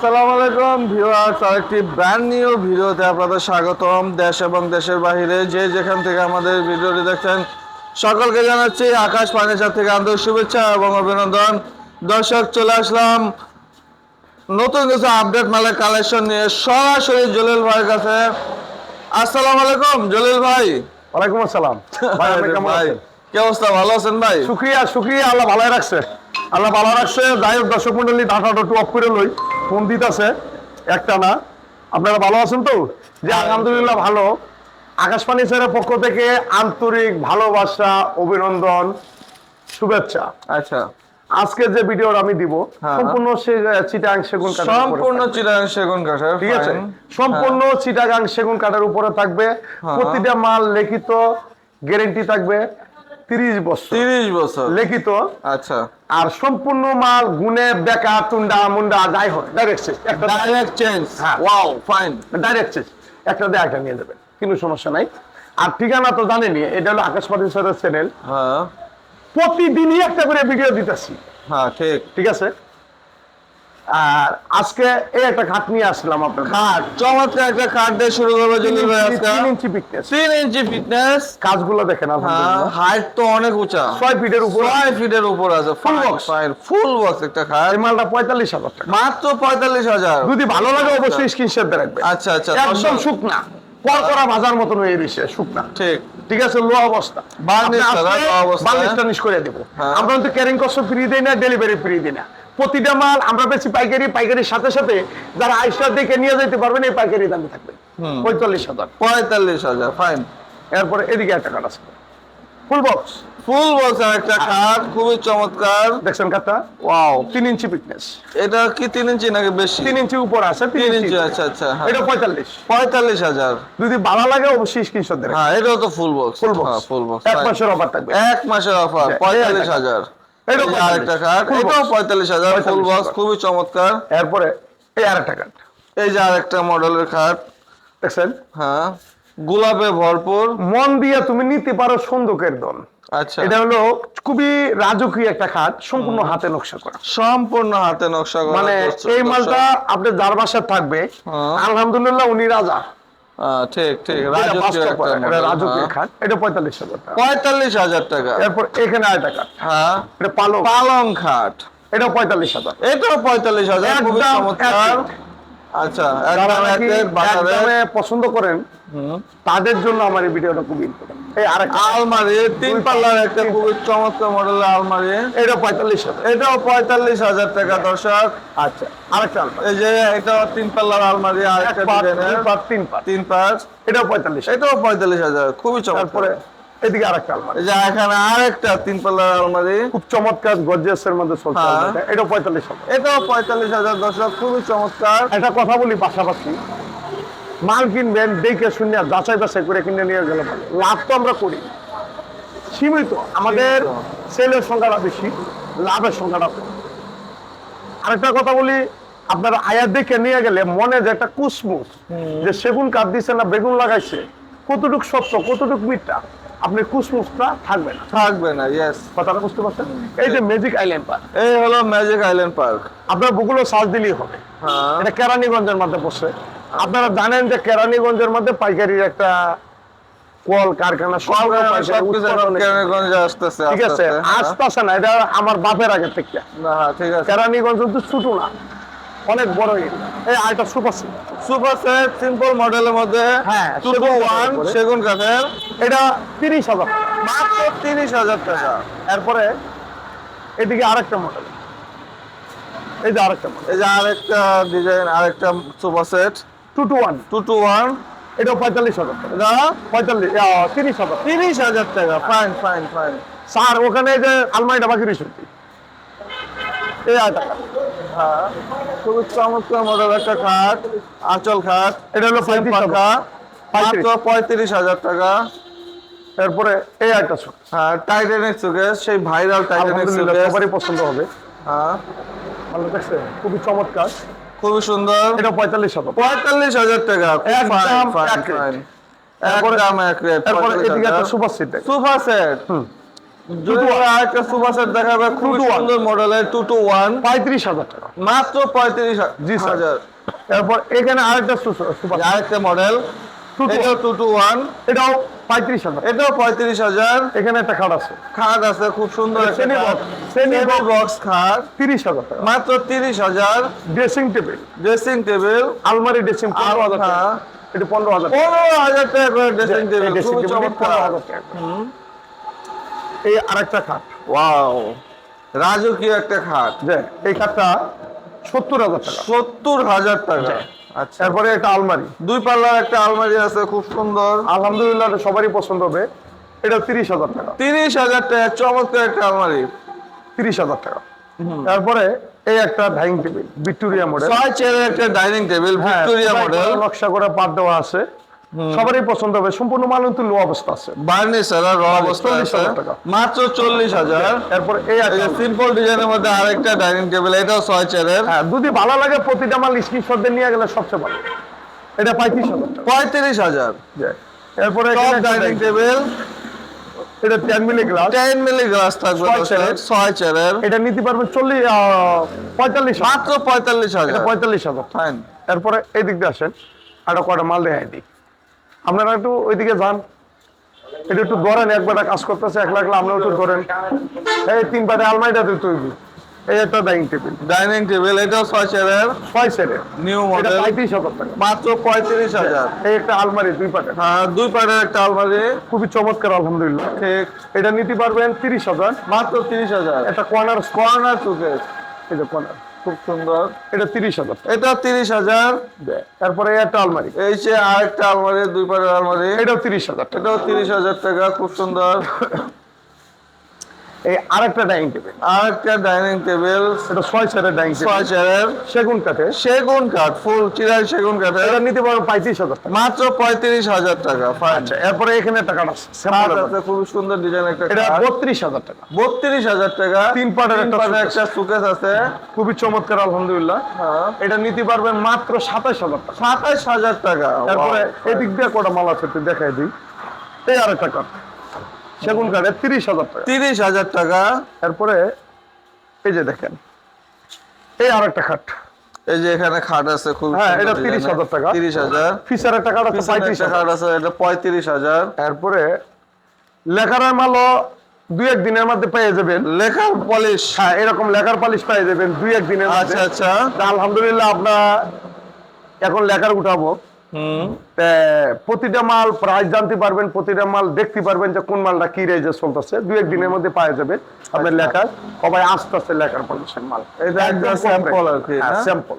আসসালামু আলাইকুম ভিউয়ার্স আরেকটি ব্র্যান্ড নিউ ভিডিওতে আপনাদের স্বাগতম। দেশ এবং দেশের বাইরে যে যেখান থেকে আমাদের ভিডিওটি দেখছেন সকলকে জানাচ্ছি আকাশ ফার্নিচার থেকে আন্তরিক শুভেচ্ছা এবং অভিনন্দন। দর্শক চলে আসলাম নতুন কিছু আপডেট মালের কালেকশন নিয়ে সরাসরি জলিল ভাইয়ের কাছে। আসসালামু আলাইকুম জলিল ভাই। ওয়ালাইকুম আসসালাম। ভাই কেমন আছেন? কি অবস্থা? ভালো আছেন ভাই? শুক্রিয়া শুক্রিয়া আল্লাহ ভালো রাখছে। আল্লাহ ভালো রাখছে। যাই হোক দর্শক মন্ডলী ডাটাটা একটু অফ করে লই। ফোন দিতেছে একটা না। আপনারা ভালো আছেন তো? যে আলহামদুলিল্লাহ ভালো। আকাশ ফার্নিচারের পক্ষ থেকে আন্তরিক ভালোবাসা অভিনন্দন শুভেচ্ছা। আচ্ছা। আজকে যে ভিডিও আমি দিব হ্যাঁ। সম্পূর্ণ চিটাং সেগুন উপরে সম্পূর্ণ। চিরাং সেগুন কাঠের ঠিক আছে? সম্পূর্ণ চিটাগাং সেগুন কাঠের উপরে থাকবে। হ্যাঁ। প্রতিটা মাল লিখিত গ্যারেন্টি থাকবে। তিরিশ বছর। তিরিশ বছর। লিখিত। আচ্ছা। আর সম্পূর্ণ মাল গুনে বেকা টুন্ডা মুন্ডা যাই হোক ডাইরেক্ট একটা ডাইরেক্ট চেঞ্জ হ্যাঁ। ওয়াও ফাইন ডাইরেক্ট চেঞ্জ একটা দিয়ে একটা নিয়ে যাবেন কোনো সমস্যা নাই। আর ঠিকানা তো জানেনি এটা হলো আকাশ সরের চ্যানেল হ্যাঁ। প্রতিদিনই একটা করে ভিডিও দিতেছি। হ্যাঁ ঠিক। ঠিক আছে? আর আজকে এই একটা খাট নিয়ে আসলাম আপনার খাট চমৎকার একটা খাট দিয়ে শুরু করব ভাই আজকে। তিন ইঞ্চি পিকনেস তিন ইঞ্চি ফিটনেস কাজগুলো দেখেন হ্যাঁ হাইট তো অনেক উঁচা। ছয় ফিটের উপর। ছয় ফিটের উপর আছে। Full box। ফুল বক্স একটা খাট। এই মালটা পঁয়তাল্লিশ হাজার টাকা। মাত্র পঁয়তাল্লিশ হাজার। যদি ভালো লাগে অবশ্যই স্ক্রিনশট রাখবে আচ্ছা আচ্ছা একদম শুকনা। কড়কড়া ভাজার মতন হয়ে দিছে শুকনা। ঠিক। ঠিক আছে লো অবস্থা বার্নিশ করা, করে দেবো। হ্যাঁ। আমরা তো ক্যারিং কস্ট ফ্রি দেই না ডেলিভারি ফ্রি দিই না। প্রতিটা মাল আমরা বেশি পাইকারি পাইকারির সাথে সাথে যারা আইসা দেখে নিয়ে যেতে পারবেন এই পাইকারি দামে থাকবে। পঁয়তাল্লিশ হাজার। পঁয়তাল্লিশ হাজার ফাইন এরপরে এদিকে একটা কাঠ আছে। ফুল বক্স ফুল বক্স একটা খাট খুবই চমৎকার। দেখছেন কাঠটা ওয়াও তিন ইঞ্চি ফিটনেস এটা কি তিন ইঞ্চি নাকি বেশি? তিন ইঞ্চি উপর আছে তিন ইঞ্চি আচ্ছা আচ্ছা হ্যাঁ। এটা পঁয়তাল্লিশ। পঁয়তাল্লিশ হাজার। যদি ভালো লাগে অবশ্যই স্ক্রিনশট দেবেন। হ্যাঁ এটাও তো full box full box full box এক মাসের অফার থাকবে। এক মাসের অফার একটা। হাজার। এটাও আরেকটা কার্ড এটাও পঁয়তাল্লিশ হাজার ফুল বক্স খুবই চমৎকার। এরপরে এই আরেকটা কাঠ এই যে আরেকটা মডেলের খাট দেখছেন? হ্যাঁ। গোলাপে ভরপুর। মন দিয়ে তুমি নিতে পারো সন্দুকের দল। আচ্ছা। এটা হলো খুবই রাজকীয় একটা খাট সম্পূর্ণ হাতে নকশা করা। সম্পূর্ণ হাতে নকশা করা মানে এই মালটা আপনার যার বাসায় থাকবে হ্যাঁ। আলহামদুলিল্লাহ উনি রাজা। ঠিক ঠিক রাজকীয় হ্যাঁ। খাট এটা পঁয়তাল্লিশ হাজার টাকা। পঁয়তাল্লিশ হাজার টাকা। এরপর এখানে আরেকটা খাট। হ্যাঁ। এটা পালং। পালং খাট। এটা পঁয়তাল্লিশ হাজার। এটাও পঁয়তাল্লিশ হাজার আচ্ছা যারা পছন্দ করেন তাদের জন্য আমার এই ভিডিওটা খুব ইম্পর্টেন্ট এই আরেকটা। আলমারি তিন পাল্লার একটা খুবই চমৎকার মডেলের আলমারি। এটা পঁয়তাল্লিশ হাজার। এটাও পঁয়তাল্লিশ হাজার টাকা দর্শক। আচ্ছা আরেকটা এই যে এটা তিন পাল্লার আলমারি তিন পাত তিন পাঁচ এটাও পঁয়তাল্লিশ এটাও পঁয়তাল্লিশ হাজার খুবই চমৎকার। এদিকে আরেকটা আলমারি। যে এখানে আরেকটা তিন পাল্লার আলমারি। খুব চমৎকার গর্জিয়াসের মধ্যে চলছে হ্যাঁ। দর্শক খুবই চমৎকার। কথা বলি পাশাপাশি। মাল কিনবেন দেখে শুনে যাচাই বাছাই করে কিনে নিয়ে গেলে লাভ তো আমরা করি। সীমিত। আমাদের সেলের সংখ্যাটা বেশি লাভের সংখ্যাটা কম। আরেকটা কথা বলি আপনারা আয়াত দেখে নিয়ে গেলে মনে যে একটা কুসমুস। যে সেগুন কাঠ দিছে না বেগুন লাগাইছে কতটুক সত্য কতটুক মিথ্যা? আপনি কুসমুসটা থাকবে না। থাকবে না ইয়েস কথাটা বুঝতে পারছেন? এই যে ম্যাজিক আইল্যান্ড পার্ক এই হলো ম্যাজিক আইল্যান্ড পার্ক আপনার বুকুলো সার্চ দিলেই হবে। হ্যাঁ। এটা কেরানীগঞ্জের মধ্যে পড়ছে আপনারা জানেন যে কেরানীগঞ্জের মধ্যে পাইকারির একটা কল কারখানা সব কেরানীগঞ্জে আসতেছে ঠিক আছে আস্তে আস্তে, হ্যাঁ। আসতেছে না এটা আমার বাপের আগে থেকে। না, হ্যাঁ, ঠিক আছে। কেরানীগঞ্জ কিন্তু ছোট না অনেক বড় এই আইটা super set. Super set simple মডেলের মধ্যে হ্যাঁ, টু ওয়ান সেগুন কাঠের। এটা তিরিশ হাজার। মাত্র তিরিশ হাজার টাকা। এরপরে এদিকে আরেকটা মডেল এই যে আরেকটা এই যে আরেকটা ডিজাইন আরেকটা super set. Two two one two two one এটা পঁয়তাল্লিশ হাজার। টাকা পঁয়তাল্লিশ তিরিশ হাজার। তিরিশ হাজার টাকা। ফাইন ফাইন ফাইন স্যার ওখানে যে আলমারিটা বাকি রয়েছে। এই আয়টা হ্যাঁ খুবই চমৎকার মডেল একটা খাট আঁচল খাট এটা হলো পাখা পঁয়ত্রিশ। মাত্র পঁয়ত্রিশ। হাজার টাকা। এরপরে এই ছোট। হ্যাঁ টাইটানিক সুকেস সেই ভাইরাল টাইটানিক আলহামদুলিল্লাহ সবারই পছন্দ হবে। হ্যাঁ। ভালো দেখছে খুবই চমৎকার। খুবই সুন্দর। এটা পঁয়তাল্লিশ শতক পঁয়তাল্লিশ হাজার টাকা। একদম ফাইন ফাইন এক rate। একদম এক রেট এরপরে এদিকে একটা সুপার সিট। Super set. যদি আরেকটা সুপার সেট দেখাবে খুব 2 to 1 সুন্দর মডেলের টু টু ওয়ান পঁয়ত্রিশ হাজার টাকা। মাত্র পঁয়ত্রিশ হাজার। এরপর এখানে আরেকটা সুপার আরেকটা মডেল এটাও টু টু ওয়ান এটাও পঁয়ত্রিশ হাজার। এটাও পঁয়ত্রিশ হাজার। এখানে একটা খাট আছে। খাট আছে খুব সুন্দর একটা খাট। box, semi Semi box। box খাট। তিরিশ হাজার টাকা। মাত্র তিরিশ হাজার। ড্রেসিং টেবিল ড্রেসিং টেবিল আলমারি ড্রেসিং পনেরো হাজার। এটা পনেরো হাজার পনেরো হাজার টাকা করে ড্রেসিং টেবিল খুবই চমৎকার। এই আরেকটা খাট। ওয়াও রাজকীয় একটা খাট। এই খাটটা সত্তর হাজার টাকা। সত্তর হাজার টাকা। আচ্ছা। একটা আলমারি। দুই পাল্লার একটা আলমারি আছে খুব সুন্দর। আলহামদুলিল্লাহ সবারই পছন্দ হবে। এটা তিরিশ হাজার টাকা। তিরিশ হাজার টাকা চমৎকার একটা আলমারি। তিরিশ হাজার টাকা। তারপরে এই একটা ডাইনিং টেবিল ভিক্টোরিয়া মডেল। ছয় চেয়ারের একটা ডাইনিং টেবিল হ্যাঁ, ভিক্টোরিয়া মডেল। নকশা করে পাত দেওয়া আছে। সবারই পছন্দ হবে। সম্পূর্ণ মাল কিন্তু লো অবস্থা আছে। বার্নি সারা র অবস্থা আছে। 40,000 টাকা। মাত্র চল্লিশ হাজার। এরপর এই একটা সিম্পল ডিজাইনের মধ্যে আরেকটা ডাইনিং টেবিল এটাও ছয় চেয়ারের হ্যাঁ যদি ভালো লাগে প্রতিটা মাল স্ক্রিনশট দিয়ে নিয়ে গেলে সবচেয়ে ভালো। এটা পঁয়ত্রিশ হাজার টাকা। পঁয়ত্রিশ হাজার। এরপরে ডাইনিং টেবিল এটা ten milli glass ten milli glass থাকবে ছয় চেয়ারের। এটা নিতে পারবে চল্লিশ পঁয়তাল্লিশ হাজার। মাত্র পঁয়তাল্লিশ এটা হাজার পঁয়তাল্লিশ হাজার। টাকা। ফাইন এরপরে এই দিক দিয়ে আসেন। একটা কয়টা মাল দেখাই দিই। আপনারা একটু ওইদিকে যান। এটা একটু ধরেন একবার কাজ করতেছে এক লাখ আপনারা একটু ধরেন। এই তিন পাটে আলমারিটা দিয়ে তৈরি এই একটা ডাইনিং টেবিল ডাইনিং টেবিল এটাও ছয় চেয়ারের ছয় সেটের। নিউ এটা মডেল পঁয়ত্রিশ হাজার টাকা। মাত্র পঁয়ত্রিশ হাজার। এই একটা আলমারি দুই পাটে। হ্যাঁ দুই পাটের একটা আলমারি। খুবই চমৎকার আলহামদুলিল্লাহ। ঠিক। এটা নিতে পারবেন তিরিশ হাজার। মাত্র তিরিশ হাজার। একটা কর্নার কর্নার সুকেস এই যে কর্নার খুব সুন্দর। এটা তিরিশ হাজার এটা তিরিশ হাজার। তারপরে একটা আলমারি। এই যে আরেকটা আলমারি দুই পাটের আলমারি। এটাও তিরিশ হাজার এটাও তিরিশ হাজার টাকা খুব সুন্দর। এই আরেকটা ডাইনিং টেবিল। আরেকটা ডাইনিং টেবিল। এটা ছয় ডাইনিং ছয় চেয়ারের সেগুন সেগুন কাঠ ফুল চিরাই সেগুন কাঠের। এটা নিতে পারবেন পঁয়ত্রিশ হাজার টাকা। মাত্র পঁয়ত্রিশ হাজার টাকা আচ্ছা এরপরে এখানে টাকাটা খুবই সুন্দর ডিজাইন একটা এটা বত্রিশ হাজার টাকা। বত্রিশ হাজার টাকা। তিন পাটের একটা একটা সুকেস আছে। খুবই চমৎকার আলহামদুলিল্লাহ। হ্যাঁ। এটা নিতে পারবেন মাত্র সাতাশ হাজার টাকা। সাতাশ হাজার টাকা তারপরে এদিক দিয়ে কটা মাল আছে দেখাই দিই। এই আর একটা কাঠ। সেগুন তিরিশ হাজার টাকা। তিরিশ হাজার টাকা। তারপরে এই যে দেখেন এই আর একটা খাট। এই যে এখানে খাট আছে খুব হ্যাঁ, এটা 30,000 টাকা। খাট আছে এটা তারপরে লেখার মালও দুই এক দিনের মধ্যে পেয়ে যাবেন। লেখার পলিশ। হ্যাঁ এরকম লেখার পালিশ পেয়ে যাবেন দুই এক দিনের মধ্যে। আচ্ছা আচ্ছা। আলহামদুলিল্লাহ আপনার এখন লেখার উঠাবো। প্রতিটা মাল প্রাইস জানতে পারবেন প্রতিটা মাল দেখতে পারবেন যে কোন মালটা কি রেঞ্জে চলতেছে। দুই এক দিনের মধ্যে পাওয়া যাবে। আপনার লেখার সবাই আস্তে আস্তে লেখার পলিশের মাল। এটা আর কি, স্যাম্পল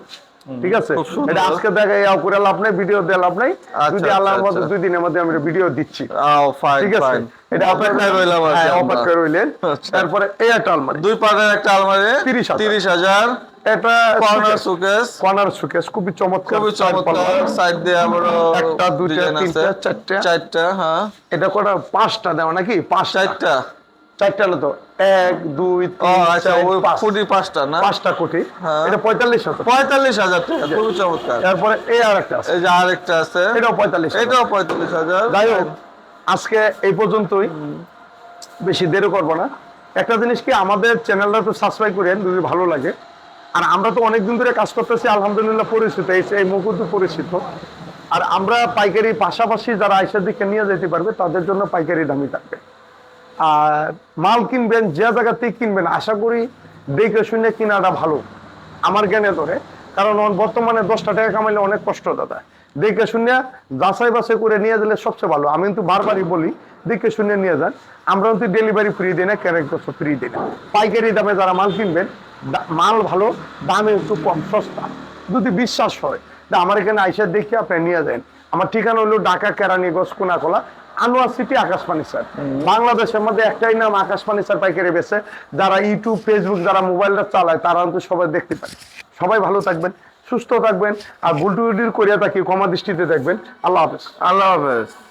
ঠিক আছে? এটা আজকে দেখা ইয়াও করে লাভ নাই ভিডিও দিয়ে লাভ নাই। আচ্ছা, যদি আচ্ছা, আল্লাহর মধ্যে আচ্ছা। দুই দিনের মধ্যে আমি ভিডিও দিচ্ছি। ঠিক আছে? এটা অপেক্ষায় রইলাম কি হ্যাঁ অপেক্ষায় রইলেন। আচ্ছা। তারপরে এই একটা আলমারি। দুই পাটের একটা আলমারি 30,000 তিরিশ হাজার। এটা কর্নার সুকেস কর্নার সুকেস খুবই চমৎকার খুবই চমৎকার। সাইড দিয়ে আমরা একটা, দুইটা, তিনটা, চারটা। চারটা হ্যাঁ। এটা কটা? পাঁচটা দেওয়া নাকি? পাঁচটা। চারটা। চারটা তো? এক দুই তিন আচ্ছা পাঁচ। পাঁচটা না? পাঁচটা কোটি। হ্যাঁ। এটা পঁয়তাল্লিশ হাজার পঁয়তাল্লিশ হাজার টাকা খুবই চমৎকার। তারপরে এই আর একটা আছে। এই যে আরেকটা আছে। এটাও পঁয়তাল্লিশ। এটাও পঁয়তাল্লিশ হাজার। যাই হোক আজকে এই পর্যন্তই। বেশি দেরি করব না। একটা জিনিস কি আমাদের চ্যানেলটা তো সাবস্ক্রাইব করেন যদি ভালো লাগে। আর আমরা তো অনেকদিন ধরে কাজ করতেছি, আলহামদুলিল্লাহ পরিচিত, এই মুকুট পরিচিত। আর আমরা পাইকারি পাশাপাশি যারা আইসার দিকে নিয়ে যেতে পারবে, তাদের জন্য পাইকারি দামি থাকবে। আর মাল কিনবেন, যে জায়গা থেকে কিনবেন, আশা করি দেখে শুনে কিনাটা ভালো, আমার জ্ঞানে ধরে। কারণ বর্তমানে দশটা টাকা কামাইলে অনেক কষ্ট, দাদা। দেখে শুনে যাচাই বাছাই করে নিয়ে গেলে সবচেয়ে ভালো। আমি কিন্তু বারবারই বলি, দেখে শুনে নিয়ে যান। আমরা কিন্তু ডেলিভারি ফ্রি দিই না ক্যারেক বছর ফ্রি দিই না। পাইকারি দামে যারা মাল কিনবেন মাল ভালো, দামে একটু কম, সস্তা। যদি বিশ্বাস হয় যে আমার এখানে আইসা দেখি আপনি নিয়ে যান। আমার ঠিকানা হলো ঢাকা, কেরানীগঞ্জ, কোনাকলা, আনোয়ার সিটি, আকাশবাণী স্যার। বাংলাদেশের মধ্যে একটাই নাম, আকাশবাণী স্যার পাইকারি বেছে যারা ইউটিউব ফেসবুক যারা মোবাইলটা চালায়, তারা কিন্তু সবাই দেখতে পায় সবাই ভালো থাকবেন, সুস্থ থাকবেন, আর ভুলটুটির করিয়া থাকি ক্ষমা দৃষ্টিতে দেখবেন। আল্লাহ হাফেজ। আল্লাহ হাফেজ।